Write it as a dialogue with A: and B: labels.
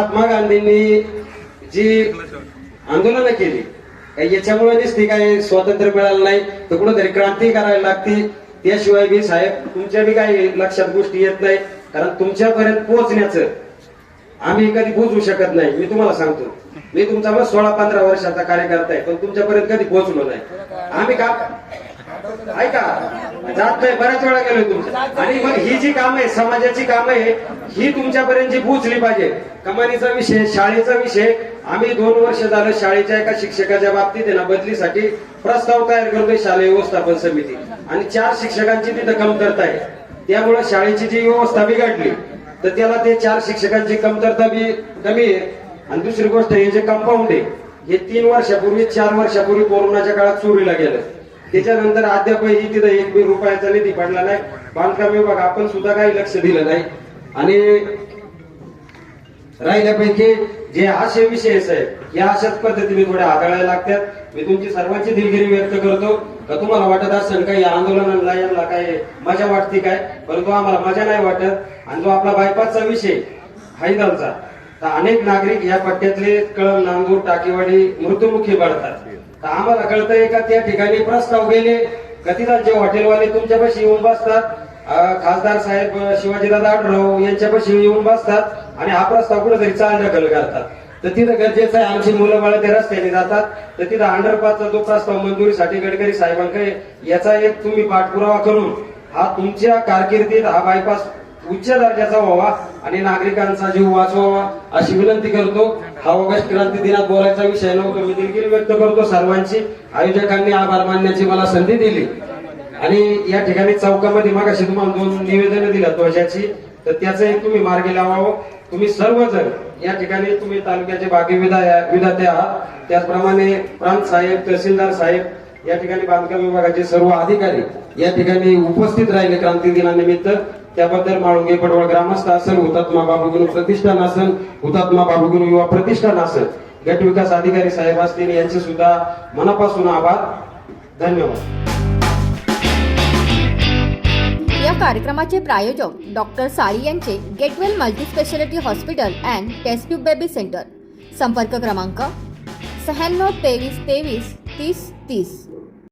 A: महात्मा गांधींनी जी आंदोलनं केली याच्यामुळे दिसते काय स्वातंत्र्य मिळालं नाही तर कुठेतरी क्रांती करायला लागती. त्याशिवाय बी साहेब तुमच्या बी काही लक्षात गोष्टी येत नाही कारण तुमच्यापर्यंत पोहोचण्याचं आम्ही कधी पोहोचू शकत नाही. मी तुम्हाला सांगतो. मी तुमचा मग सोळा पंधरा वर्षाचा कार्यकर्ता आहे पण तुमच्यापर्यंत कधी पोहोचलो नाही. आम्ही का ऐका जात नाही बऱ्याच वेळा गेलोय तुमच्या आणि मग ही जी काम आहे समाजाची काम आहे ही तुमच्यापर्यंत जी पोहोचली पाहिजे. कमानीचा विषय शाळेचा विषय आम्ही दोन वर्ष झालं शाळेच्या एका शिक्षकाच्या बाबतीत ना बदलीसाठी प्रस्ताव तयार करतोय शालेय व्यवस्थापन समिती. आणि चार शिक्षकांची तिथं कमतरता आहे. त्यामुळे शाळेची जी व्यवस्था बिघडली तर त्याला ते चार शिक्षकांची कमतरता बी कमी आहे. आणि दुसरी गोष्ट हे जे कंपाऊंड आहे हे तीन वर्षापूर्वी चार वर्षापूर्वी कोरोनाच्या काळात चोरीला गेलं. त्याच्यानंतर अद्यापही तिथं एक बी रुपयाचा निधी पडला नाही. बांधकाम विभाग आपण सुद्धा काही लक्ष दिलं नाही. आणि राहिल्यापैकी जे असे विषय आहे, या अशाच पद्धतीने थोड्या हाताळायला लागतात. मी तुमची सर्वांची दिलगिरी व्यक्त करतो. का तुम्हाला वाटत असेल का या आंदोलनाला यांना काय मजा वाटते काय? परंतु आम्हाला मजा नाही वाटत. आणि जो आपला बायपासचा विषय हैदलचा तर अनेक नागरिक या पट्ट्यातले कळम नांदूर टाकेवाडी मृत्युमुखी पडतात. तर आम्हाला कळतंय का त्या ठिकाणी प्रस्ताव गेले? कथितांचे हॉटेलवाले तुमच्यापाशी येऊन बसतात? खासदार साहेब शिवाजीदादा आढळराव यांच्यापाशी येऊन बसतात आणि हा प्रस्ताव कुठेतरी चाल ढकल करतात. तर तिथं गरजेचं आहे आमची मुलं बाळ ते रस्त्याने जातात. तर तिथं अंडरपासचा जो प्रस्ताव मंजुरीसाठी गडकरी साहेबांकडे याचा एक तुम्ही पाठपुरावा करून हा तुमच्या कारकिर्दीत हा बायपास उच्च दर्जाचा व्हावा. आणि नागरिकांचा जीव वाचवावा अशी विनंती करतो. हा ऑगस्ट क्रांती दिनात बोलायचा विषय नव्हतो. मी दिलगिरी व्यक्त करतो सर्वांची. आयोजकांनी आभार मानण्याची मला संधी दिली. आणि या ठिकाणी चौकामध्ये मागाशी तुम्हाला दोन निवेदन दिल्या ध्वजाची. तर त्याचं एक तुम्ही मार्गी लावावं. तुम्ही सर्वजण या ठिकाणी तुम्ही तालुक्याचे बाकी विधा- विधाते आहात. त्याचप्रमाणे प्रांत साहेब तहसीलदार साहेब या ठिकाणी बांधकाम विभागाचे सर्व अधिकारी या ठिकाणी उपस्थित राहिले क्रांती दिनानिमित्त. त्याबद्दल माळुंगे पडवळ ग्रामस्थ असेल हुतात्मा बाबूगुरु प्रतिष्ठान असेल हुतात्मा बाबूगुरु युवा प्रतिष्ठान असेल गट विकास अधिकारी साहेब असतील यांचे सुद्धा मनापासून आभार. धन्यवाद.
B: या कार्यक्रमाचे प्रायोजक डॉक्टर साळी यांचे Getwell multispeciality hospital and test tube baby centre. संपर्क क्रमांक शहाण्णव तेवीस तेवीस तीस तीस.